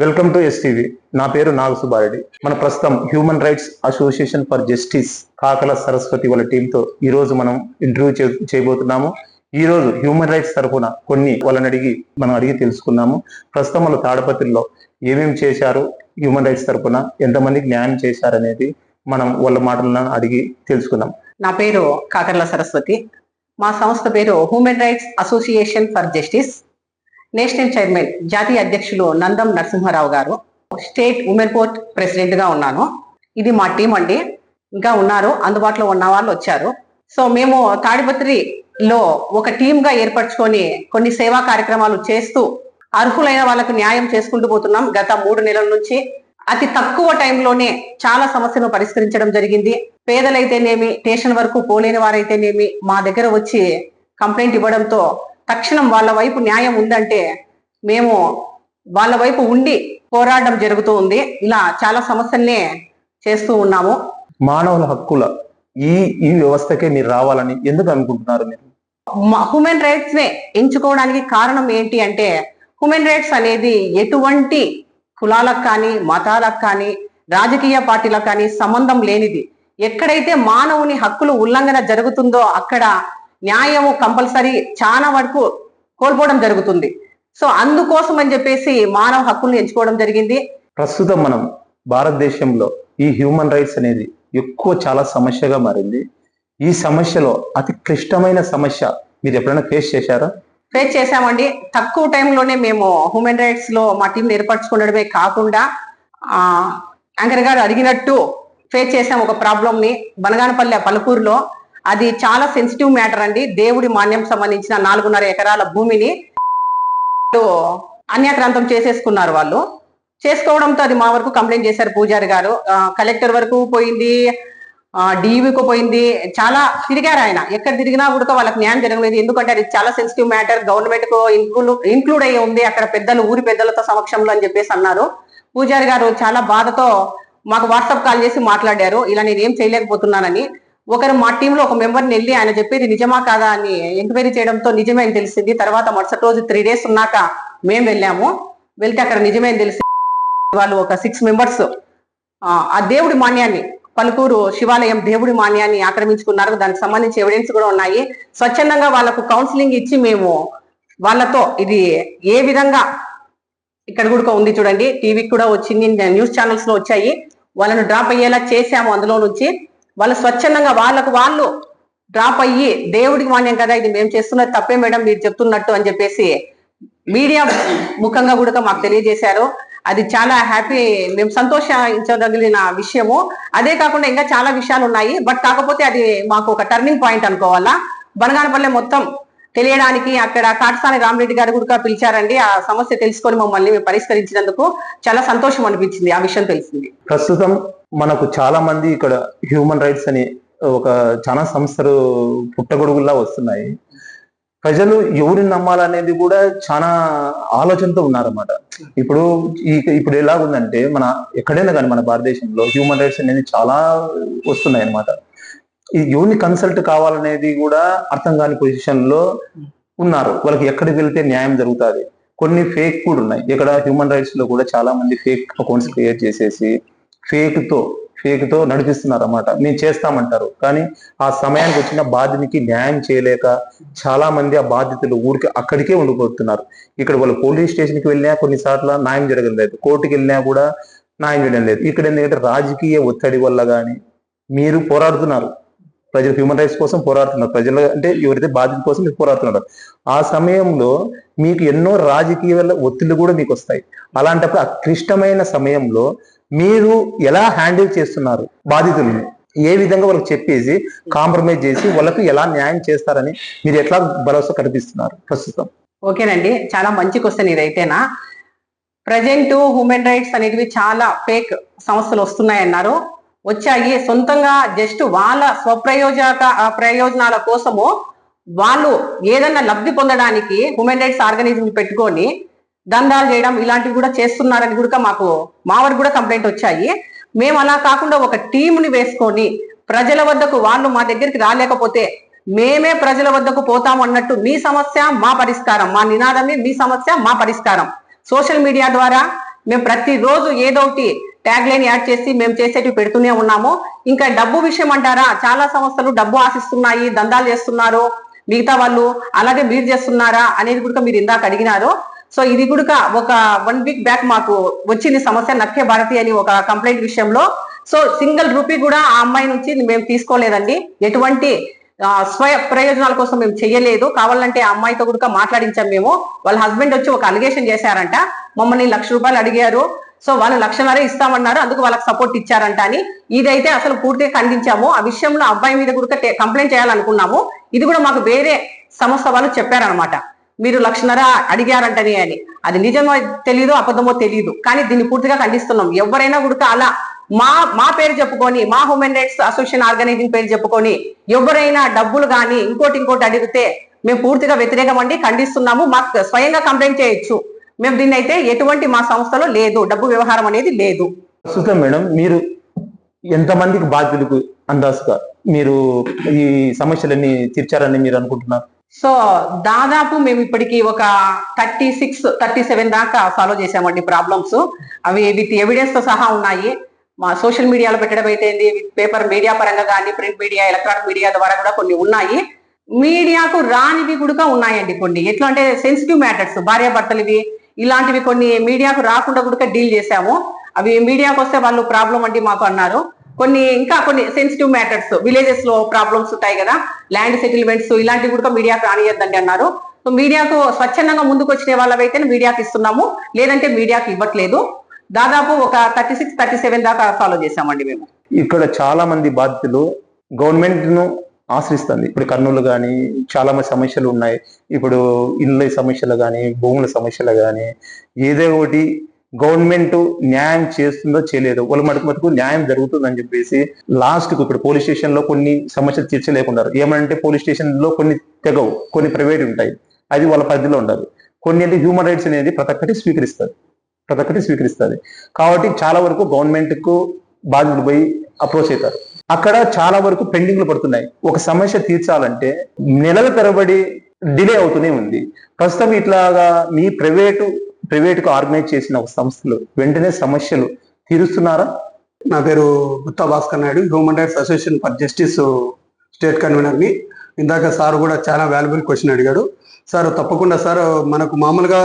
Welcome to STV నా పేరు నాగ సుబ్బారెడ్డి. మన ప్రస్తుతం human rights association for justice Kakala Saraswathi వాళ్ళ టీంతో ఈ రోజు మనం ఇంటర్వ్యూ చేయబోతున్నాము. ఈ రోజు హ్యూమన్ రైట్స్ తరఫున కొన్ని వాళ్ళని అడిగి మనం అడిగి తెలుసుకున్నాము. ప్రస్తుతం వాళ్ళ తాడపత్రిలో ఏమేమి చేశారు హ్యూమన్ రైట్స్ తరఫున ఎంతమందికి న్యాయం చేశారు అనేది మనం వాళ్ళ మాటలను అడిగి తెలుసుకుందాం. నా పేరు కాకర్ల సరస్వతి. మా సంస్థ పేరు human rights association for justice national chairman జాతీయ అధ్యక్షులు నందం నరసింహారావు గారు స్టేట్ ఉమెన్ కోర్ట్ ప్రెసిడెంట్గా ఉన్నాను. ఇది మా టీం అండి. ఇంకా ఉన్నారు. అందుబాటులో ఉన్న వాళ్ళు వచ్చారు. సో మేము తాడిపత్రిలో ఒక టీమ్గా ఏర్పరచుకొని కొన్ని సేవా కార్యక్రమాలు చేస్తూ అర్హులైన వాళ్ళకు న్యాయం చేసుకుంటూ పోతున్నాం. గత మూడు నెలల నుంచి అతి తక్కువ టైంలోనే చాలా సమస్యను పరిష్కరించడం జరిగింది. పేదలైతేనేమి స్టేషన్ వరకు పోలేని వారైతేనేమి మా దగ్గర వచ్చి కంప్లైంట్ ఇవ్వడంతో తక్షణం వాళ్ళ వైపు న్యాయం ఉందంటే మేము వాళ్ళ వైపు ఉండి పోరాడడం జరుగుతూ ఉంది. ఇలా చాలా సమస్యల్ని చేస్తూ ఉన్నాము. మానవుల హక్కుల ఈ ఈ వ్యవస్థకే మీరు రావాలని ఎందుకు అనుకుంటున్నారు మీరు? హ్యూమన్ రైట్స్ నే ఎంచుకోవడానికి కారణం ఏంటి అంటే హ్యూమన్ రైట్స్ అనేది ఎటువంటి కులాలకు కానీ మతాలకు కానీ రాజకీయ పార్టీలకు కానీ సంబంధం లేనిది. ఎక్కడైతే మానవుని హక్కులు ఉల్లంఘన జరుగుతుందో అక్కడ న్యాయము కంపల్సరీ చాలా వరకు కోల్పోవడం జరుగుతుంది. సో అందుకోసం అని చెప్పేసి మానవ హక్కుల్ని ఎంచుకోవడం జరిగింది. ప్రస్తుతం మనం భారతదేశంలో ఈ హ్యూమన్ రైట్స్ అనేది ఎక్కువ చాలా సమస్యగా మారింది. ఈ సమస్యలో అతి క్లిష్టమైన సమస్య మీరు ఎప్పుడైనా ఫేస్ చేశారా? ఫేస్ చేశామండి. తక్కువ టైంలోనే మేము హ్యూమన్ రైట్స్లో మా టీం ఏర్పరచుకోవడమే కాకుండా ఆ యాంకర్ గారు అడిగినట్టు ఫేస్ చేసాం ఒక ప్రాబ్లం ని. బనగానపల్లె పలుకూరులో అది చాలా సెన్సిటివ్ మ్యాటర్ అండి. దేవుడి మాన్యం సంబంధించిన నాలుగున్నర ఎకరాల భూమిని అన్యాక్రాంతం చేసేసుకున్నారు వాళ్ళు. చేసుకోవడంతో అది మా వరకు కంప్లైంట్ చేశారు పూజారి గారు. కలెక్టర్ వరకు పోయింది డివికి పోయింది. చాలా తిరిగారు ఆయన. ఎక్కడ తిరిగినా కూడా వాళ్ళకి న్యాయం జరగలేదు. ఎందుకంటే అది చాలా సెన్సిటివ్ మ్యాటర్ గవర్నమెంట్కు ఇంక్లూడ్ అయ్యి ఉంది. అక్కడ పెద్దలు ఊరి పెద్దలతో సమక్షంలో అని చెప్పేసి అన్నారు. పూజారి గారు చాలా బాధతో మాకు వాట్సాప్ కాల్ చేసి మాట్లాడారు. ఇలా నేను ఏం చేయలేకపోతున్నానని ఒకరు మా టీంలో ఒక మెంబర్ని వెళ్ళి ఆయన చెప్పేది నిజమా కాదా అని ఎంక్వైరీ చేయడంతో నిజమే అని తెలిసింది. తర్వాత మరుసటి రోజు త్రీ డేస్ ఉన్నాక మేము వెళ్ళాము. వెళ్తే అక్కడ నిజమే అని తెలిసి వాళ్ళు ఒక సిక్స్ మెంబర్స్ ఆ దేవుడి మాన్యాన్ని పలుకూరు శివాలయం దేవుడి మాన్యాన్ని ఆక్రమించుకున్నారు. దానికి సంబంధించి ఎవిడెన్స్ కూడా ఉన్నాయి. స్వచ్ఛందంగా వాళ్ళకు కౌన్సిలింగ్ ఇచ్చి మేము వాళ్ళతో ఇది ఏ విధంగా ఇక్కడ కూడా ఉంది చూడండి. టీవీకి కూడా వచ్చింది న్యూస్ ఛానల్స్లో వచ్చాయి. వాళ్ళను డ్రాప్ అయ్యేలా చేశాము అందులో నుంచి. వాళ్ళు స్వచ్ఛందంగా వాళ్ళకు వాళ్ళు డ్రాప్ అయ్యి దేవుడికి మాన్యం కదా ఇది మేము చేస్తున్నది తప్పే మేడం మీరు చెప్తున్నట్టు అని చెప్పేసి మీడియా ముఖంగా కూడా మాకు తెలియజేశారు. అది చాలా హ్యాపీ మేము సంతోషించదగిన విషయము. అదే కాకుండా ఇంకా చాలా విషయాలు ఉన్నాయి. బట్ కాకపోతే అది మాకు ఒక టర్నింగ్ పాయింట్ అనుకోవాలా? బనగానపల్లె మొత్తం తెలియడానికి అక్కడ కాటసాని రామరెడ్డి గారు కూడా పిలిచారండి. ఆ సమస్య తెలుసుకొని మమ్మల్ని పరిష్కరించినందుకు చాలా సంతోషం అనిపించింది. ఆ విషయం తెలిసింది. ప్రస్తుతం మనకు చాలా మంది ఇక్కడ హ్యూమన్ రైట్స్ అని ఒక చాలా సంస్థలు పుట్టగొడుగుల్లా వస్తున్నాయి. ప్రజలు ఎవరిని నమ్మాలనేది కూడా చాలా ఆలోచనతో ఉన్నారన్నమాట. ఇప్పుడు ఇప్పుడు ఎలా ఉందంటే మన ఎక్కడైనా కానీ మన భారతదేశంలో హ్యూమన్ రైట్స్ అనేది చాలా వస్తున్నాయి అన్నమాట ఎవరిని కన్సల్ట్ కావాలనేది కూడా అర్థం కాని పొజిషన్లో ఉన్నారు. వాళ్ళకి ఎక్కడికి వెళ్తే న్యాయం జరుగుతుంది. కొన్ని ఫేక్ కూడా ఉన్నాయి. ఇక్కడ హ్యూమన్ రైట్స్లో కూడా చాలా మంది ఫేక్ అకౌంట్స్ క్రియేట్ చేసేసి ఫేక్తో ఫేక్తో నడిపిస్తున్నారు అన్నమాట మేము చేస్తామంటారు. కానీ ఆ సమయానికి వచ్చిన బాధితునికి న్యాయం చేయలేక చాలా మంది ఆ బాధితులు ఊరికి అక్కడికే ఉండిపోతున్నారు. ఇక్కడ వాళ్ళు పోలీస్ స్టేషన్కి వెళ్ళినా కొన్నిసార్లు న్యాయం జరగడం లేదు. కోర్టుకి వెళ్ళినా కూడా న్యాయం చేయడం లేదు. ఇక్కడ ఎందుకంటే రాజకీయ ఒత్తిడి వల్ల కానీ మీరు పోరాడుతున్నారు. ప్రజలు హ్యూమన్ రైట్స్ కోసం పోరాడుతున్నారు. ప్రజలు అంటే ఎవరైతే బాధితుల కోసం మీరు పోరాడుతున్నారు. ఆ సమయంలో మీకు ఎన్నో రాజకీయ ఒత్తిళ్ళు కూడా మీకు వస్తాయి. అలాంటప్పుడు ఆ క్లిష్టమైన సమయంలో మీరు ఎలా హ్యాండిల్ చేస్తున్నారు బాధితుల్ని? ఏ విధంగా వాళ్ళకి చెప్పేసి కాంప్రమైజ్ చేసి వాళ్ళకు ఎలా న్యాయం చేస్తారని మీరు ఎట్లా భరోసా కల్పిస్తున్నారు ప్రస్తుతం? ఓకేనండి. చాలా మంచి క్వశ్చన్ ఇదైతేనా? ప్రజెంట్ హ్యూమన్ రైట్స్ అనేటివి చాలా ఫేక్ సంస్థలు వస్తున్నాయన్నారు. వచ్చాయి. సొంతంగా జస్ట్ వాళ్ళ స్వప్రయోజక ఆ ప్రయోజనాల కోసము వాళ్ళు ఏదన్నా లబ్ధి పొందడానికి హ్యూమన్ రైట్స్ ఆర్గనైజేషన్ పెట్టుకొని దందాలు చేయడం ఇలాంటివి కూడా చేస్తున్నారని కూడా మాకు మా కూడా కంప్లైంట్ వచ్చాయి. మేము అలా కాకుండా ఒక టీంని వేసుకొని ప్రజల వద్దకు వాళ్ళు మా దగ్గరికి రాలేకపోతే మేమే ప్రజల వద్దకు పోతాం అన్నట్టు మీ సమస్య మా పరిష్కారం. మా నినాదమే మీ సమస్య మా పరిష్కారం. సోషల్ మీడియా ద్వారా మేము ప్రతిరోజు ఏదో ఒకటి ట్యాగ్ లైన్ యాడ్ చేసి మేము చేసేటివి పెడుతూనే ఉన్నాము. ఇంకా డబ్బు విషయం అంటారా? చాలా సంస్థలు డబ్బు ఆశిస్తున్నాయి దందాలు చేస్తున్నారు. మిగతా వాళ్ళు అలాగే మీరు చేస్తున్నారా అనేది కూడా మీరు ఇందాక అడిగినారు. సో ఇది కూడా ఒక వన్ వీక్ బ్యాక్ మాకు వచ్చింది సమస్య నక్కే భారతి అని ఒక కంప్లైంట్ విషయంలో. సో సింగిల్ రూపీ కూడా ఆ అమ్మాయి నుంచి మేము తీసుకోలేదండి. ఎటువంటి స్వయ ప్రయోజనాల కోసం మేము చెయ్యలేదు. కావాలంటే ఆ అమ్మాయితో కూడా మాట్లాడించాం మేము. వాళ్ళ హస్బెండ్ వచ్చి ఒక అలిగేషన్ చేశారంట. మమ్మల్ని లక్ష రూపాయలు అడిగారు. సో వాళ్ళు లక్షన్నర ఇస్తామన్నారు. అందుకు వాళ్ళకి సపోర్ట్ ఇచ్చారంట అని. ఇదైతే అసలు పూర్తిగా ఖండించాము. ఆ విషయంలో అబ్బాయి మీద కూడా కంప్లైంట్ చేయాలనుకున్నాము. ఇది కూడా మాకు వేరే సంస్థ వాళ్ళు చెప్పారనమాట మీరు లక్షన్నర అడిగారంటని అని. అది నిజమో తెలియదు అబద్ధమో తెలియదు కానీ దీన్ని పూర్తిగా ఖండిస్తున్నాం. ఎవరైనా కూడా అలా మా మా పేరు చెప్పుకొని మా హ్యూమన్ రైట్స్ అసోసియేషన్ ఆర్గనైజింగ్ పేరు చెప్పుకొని ఎవరైనా డబ్బులు కానీ ఇంకోటి ఇంకోటి అడిగితే మేము పూర్తిగా వ్యతిరేకం అండి ఖండిస్తున్నాము. మాకు స్వయంగా కంప్లైంట్ చేయొచ్చు. మేము దీన్ని అయితే ఎటువంటి మా సంస్థలో లేదు. డబ్బు వ్యవహారం అనేది లేదు. ప్రస్తుతం మేడం మీరు ఎంతమందికి బాధ్యులకు అందాజుగా మీరు ఈ సమస్యలన్నీ తీర్చారని మీరు అనుకుంటున్నారు? సో దాదాపు మేము ఇప్పటికి ఒక థర్టీ సిక్స్ థర్టీ సెవెన్ దాకా సాల్వ్ చేసామండి ప్రాబ్లమ్స్ అవి విత్ ఎవిడెన్స్తో సహా ఉన్నాయి. మా సోషల్ మీడియాలో పెట్టడం అయితే విత్ పేపర్ మీడియా పరంగా కానీ ప్రింట్ మీడియా ఎలక్ట్రానిక్ మీడియా ద్వారా కూడా కొన్ని ఉన్నాయి. మీడియాకు రానివి కూడా ఉన్నాయండి కొన్ని. ఎట్లా అంటే సెన్సిటివ్ మ్యాటర్స్ భార్యాభర్తలు ఇలాంటివి కొన్ని మీడియాకు రాకుండా కూడా డీల్ చేశాము. అవి మీడియాకు వస్తే వాళ్ళు ప్రాబ్లం అండి మాకు అన్నారు. కొన్ని ఇంకా కొన్ని సెన్సిటివ్ మ్యాటర్స్ విలేజెస్లో ప్రాబ్లమ్స్ ఉంటాయి కదా ల్యాండ్ సెటిల్మెంట్స్ ఇలాంటివి కూడా మీడియాకు రానియద్దండి అన్నారు. సో మీడియాకు స్వచ్ఛందంగా ముందుకు వచ్చిన వాళ్ళవైతే మీడియాకి ఇస్తున్నాము లేదంటే మీడియాకి ఇవ్వట్లేదు. దాదాపు ఒక థర్టీ సిక్స్ థర్టీ సెవెన్ దాకా ఫాలో చేసామండి మేము. ఇక్కడ చాలా మంది బాధితులు గవర్నమెంట్ను ఆశ్రయిస్తుంది. ఇప్పుడు కర్నూలు కానీ చాలా మంది సమస్యలు ఉన్నాయి. ఇప్పుడు ఇళ్ళ సమస్యలు కానీ భూముల సమస్యలు కానీ ఏదో ఒకటి గవర్నమెంట్ న్యాయం చేస్తుందో చేయలేదో వాళ్ళ మటుకు మటుకు న్యాయం జరుగుతుందని చెప్పేసి లాస్ట్కు ఇప్పుడు పోలీస్ స్టేషన్లో కొన్ని సమస్యలు తీర్చలేకున్నారు. ఏమంటే పోలీస్ స్టేషన్లో కొన్ని తెగవు కొన్ని ప్రైవేట్ ఉంటాయి. అది వాళ్ళ పరిధిలో ఉండదు కొన్ని అంటే హ్యూమన్ రైట్స్ అనేది ప్రతి ఒక్కటి స్వీకరిస్తారు. ప్రతి ఒక్కటి స్వీకరిస్తుంది కాబట్టి చాలా వరకు గవర్నమెంట్కు బాధ్యతలు పోయి అప్రోచ్ అవుతారు. అక్కడ చాలా వరకు పెండింగ్లు పడుతున్నాయి. ఒక సమస్య తీర్చాలంటే నెలల తరబడి డిలే అవుతూనే ఉంది. ప్రస్తుతం ఇట్లాగా మీ ప్రైవేటు ప్రైవేట్కు ఆర్గనైజ్ చేసిన ఒక సంస్థలు వెంటనే సమస్యలు తీరుస్తున్నారా? నా పేరు Gutta Bhaskar Naidu human rights association for justice state కన్వీనర్ని. ఇందాక సార్ కూడా చాలా వాల్యుబుల్ క్వశ్చన్ అడిగాడు. సార్ తప్పకుండా సార్ మనకు మామూలుగా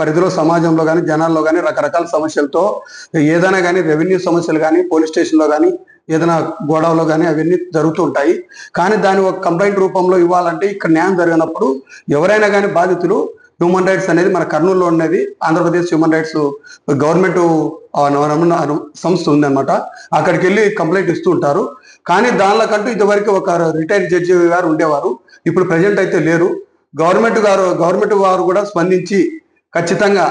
పరిధిలో సమాజంలో కానీ జనాల్లో కానీ రకరకాల సమస్యలతో ఏదైనా కానీ రెవెన్యూ సమస్యలు కానీ పోలీస్ స్టేషన్లో కానీ ఏదైనా గోడవలో కానీ అవన్నీ జరుగుతూ ఉంటాయి. కానీ దాని ఒక కంప్లైంట్ రూపంలో ఇవ్వాలంటే ఇక్కడ న్యాయం జరిగినప్పుడు ఎవరైనా కానీ బాధితులు హ్యూమన్ రైట్స్ అనేది మన కర్నూలులో ఉన్నది. ఆంధ్రప్రదేశ్ హ్యూమన్ రైట్స్ గవర్నమెంట్ ఆ నవరమణ సంస్థ ఉందన్నమాట. అక్కడికి వెళ్ళి కంప్లైంట్ ఇస్తూ ఉంటారు. కానీ దానిలోకంటూ ఇదివరకు ఒక రిటైర్డ్ జడ్జి గారు ఉండేవారు. ఇప్పుడు ప్రజెంట్ అయితే లేరు. గవర్నమెంట్ గారు గవర్నమెంట్ వారు కూడా స్పందించి ఖచ్చితంగా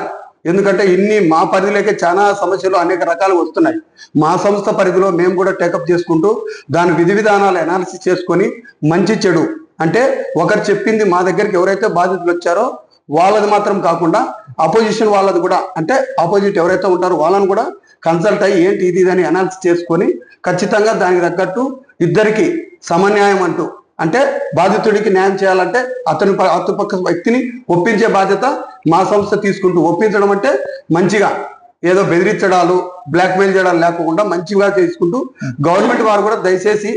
ఎందుకంటే ఇన్ని మా పరిధిలోకే చాలా సమస్యలు అనేక రకాలు వస్తున్నాయి. మా సంస్థ పరిధిలో మేము కూడా టేకప్ చేసుకుంటూ దాని విధి విధానాలు అనాలిసిస్ చేసుకొని మంచి చెడు అంటే ఒకరు చెప్పింది మా దగ్గరికి ఎవరైతే బాధితులు వచ్చారో వాళ్ళది మాత్రం కాకుండా అపోజిషన్ వాళ్ళది కూడా. అంటే ఆపోజిట్ ఎవరైతే ఉంటారో వాళ్ళని కూడా కన్సల్ట్ అయ్యి ఏంటి ఇది అని అనాలిసిస్ చేసుకొని ఖచ్చితంగా దానికి తగ్గట్టు ఇద్దరికి సమన్యాయం అంటూ అంటే బాధితుడికి న్యాయం చేయాలంటే అతని ప- అటుపక్క వ్యక్తిని ఒప్పించే బాధ్యత మా సంస్థ తీసుకుంటూ ఒప్పించడం అంటే మంచిగా ఏదో బెదిరించడాలు బ్లాక్మెయిల్ చేయడాలు లేకుండా మంచిగా చేసుకుంటూ గవర్నమెంట్ వారు కూడా దయచేసి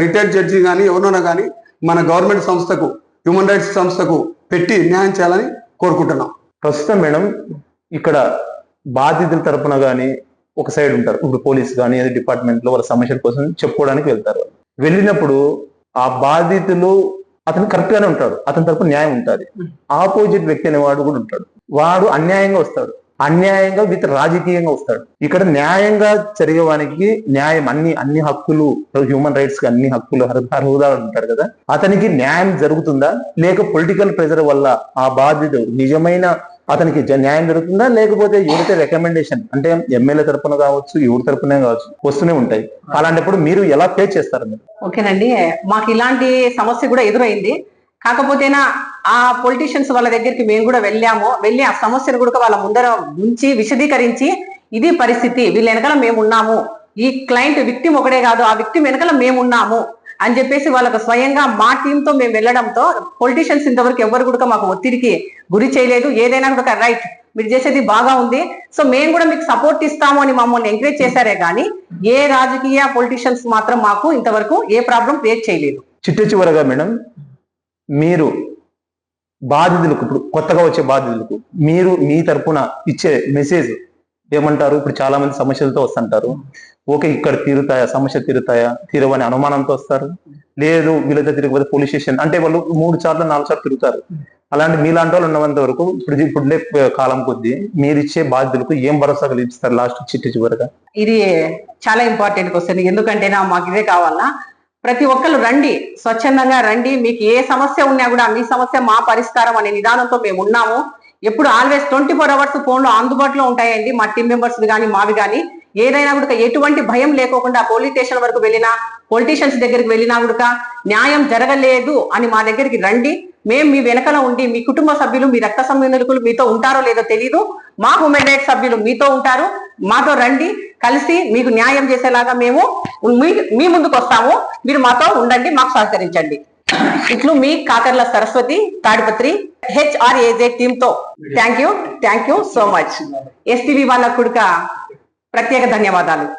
రిటైర్డ్ జడ్జి కానీ ఎవరినైనా కానీ మన గవర్నమెంట్ సంస్థకు హ్యూమన్ రైట్స్ సంస్థకు పెట్టి న్యాయం చేయాలని కోరుకుంటున్నాం. ప్రస్తుతం మేడం ఇక్కడ బాధితుల తరపున కానీ ఒక సైడ్ ఉంటారు. ఇప్పుడు పోలీస్ కానీ ఏదో డిపార్ట్మెంట్లో వాళ్ళ సమస్యల కోసం చెప్పుకోవడానికి వెళ్తారు. వెళ్ళినప్పుడు ఆ బాధితులు అతను కరెక్ట్ గానే ఉంటాడు. అతని తరపున న్యాయం ఉంటుంది. ఆపోజిట్ వ్యక్తి అనేవాడు కూడా ఉంటాడు. వాడు అన్యాయంగా వస్తాడు. అన్యాయంగా విత్ రాజకీయంగా వస్తాడు. ఇక్కడ న్యాయంగా జరిగేవానికి న్యాయం అన్ని అన్ని హక్కులు హ్యూమన్ రైట్స్కి అన్ని హక్కులు అర్హ- అర్హుదా కదా. అతనికి న్యాయం జరుగుతుందా? లేక పొలిటికల్ ప్రెజర్ వల్ల ఆ బాధ్యత నిజమైన అతనికి న్యాయం జరుగుతుందా? లేకపోతే ఎవరైతే రికమెండేషన్ అంటే ఎమ్మెల్యే తరపున కావచ్చు ఎవరి తరపున కావచ్చు వస్తూనే ఉంటాయి. అలాంటప్పుడు మీరు ఎలా పే చేస్తారు ఓకేనండి. మాకు ఇలాంటి సమస్య కూడా ఎదురైంది. కాకపోతేనా ఆ పొలిటీషియన్స్ వాళ్ళ దగ్గరికి మేము కూడా వెళ్ళాము. వెళ్ళి ఆ సమస్యను కూడా వాళ్ళ ముందర ఉంచి విశదీకరించి ఇది పరిస్థితి. వీళ్ళ వెనకాల మేము ఉన్నాము. ఈ క్లయింట్ విక్టిమ్ ఒకడే కాదు ఆ విక్టిమ్ వెనకాల మేము ఉన్నాము అని చెప్పేసి వాళ్ళకు స్వయంగా మా టీంతో మేము వెళ్ళడంతో పొలిటీషియన్స్ ఇంతవరకు ఎవరు కూడా మాకు ఒత్తిడికి గురి చేయలేదు. ఏదైనా కూడా రైట్ మీరు చేసేది బాగా ఉంది. సో మేము కూడా మీకు సపోర్ట్ ఇస్తాము అని మమ్మల్ని ఎంకరేజ్ చేశారే కానీ ఏ రాజకీయ పొలిటీషియన్స్ మాత్రం మాకు ఇంతవరకు ఏ ప్రాబ్లం క్రియేట్ చేయలేదు. చిట్ట చివరగా మేడం మీరు బాధితులకు ఇప్పుడు కొత్తగా వచ్చే బాధితులకు మీరు మీ తరపున ఇచ్చే మెసేజ్ ఏమంటారు? ఇప్పుడు చాలా మంది సమస్యలతో వస్తుంటారు. ఓకే ఇక్కడ తీరుతాయా? సమస్య తీరుతాయా? తీరవని అనుమానంతో వస్తారు. లేదు వీళ్ళతో తిరగకపోతే పోలీస్ స్టేషన్ అంటే వాళ్ళు మూడు సార్లు నాలుగు సార్లు తిరుగుతారు. అలాంటి మీలాంటి వాళ్ళు ఉన్నంత వరకు ఇప్పుడు ఇప్పుడు కాలం కొద్దీ మీరు ఇచ్చే బాధితులకు ఏం భరోసా కలిగిస్తారు లాస్ట్ చిట్టి చివరిగా? ఇది చాలా ఇంపార్టెంట్ క్వశ్చన్. ఎందుకంటే నా మాకు ఇదే కావాలా ప్రతి ఒక్కరు రండి స్వచ్ఛందంగా రండి. మీకు ఏ సమస్య ఉన్నా కూడా మీ సమస్య మా పరిష్కారం అనే నిదానంతో మేము ఉన్నాము. ఎప్పుడు ఆల్వేస్ ట్వంటీ ఫోర్ అవర్స్ ఫోన్లో అందుబాటులో ఉంటాయండి. మా టీం మెంబర్స్ కానీ మావి కానీ ఏదైనా కూడా ఎటువంటి భయం లేకోకుండా పోలీస్ స్టేషన్ వరకు వెళ్ళినా పొలిటీషియన్స్ దగ్గరికి వెళ్ళినా కూడా న్యాయం జరగలేదు అని మా దగ్గరికి రండి. మేము మీ వెనకల ఉండి మీ కుటుంబ సభ్యులు మీ రక్త సంబంధికులు మీతో ఉంటారో లేదో తెలియదు మా హ్యూమన్ రైట్స్ సభ్యులు మీతో ఉంటారు. మాతో రండి. కలిసి మీకు న్యాయం చేసేలాగా మేము మీ ముందుకు వస్తాము. మీరు మాతో ఉండండి మాకు సహకరించండి. ఇట్లు మీ Kakarla Saraswati Tadipatri HRAJ టీమ్తో. Thank you thank you so much STV వాళ్ళ కుడుక. ప్రత్యేక ధన్యవాదాలు.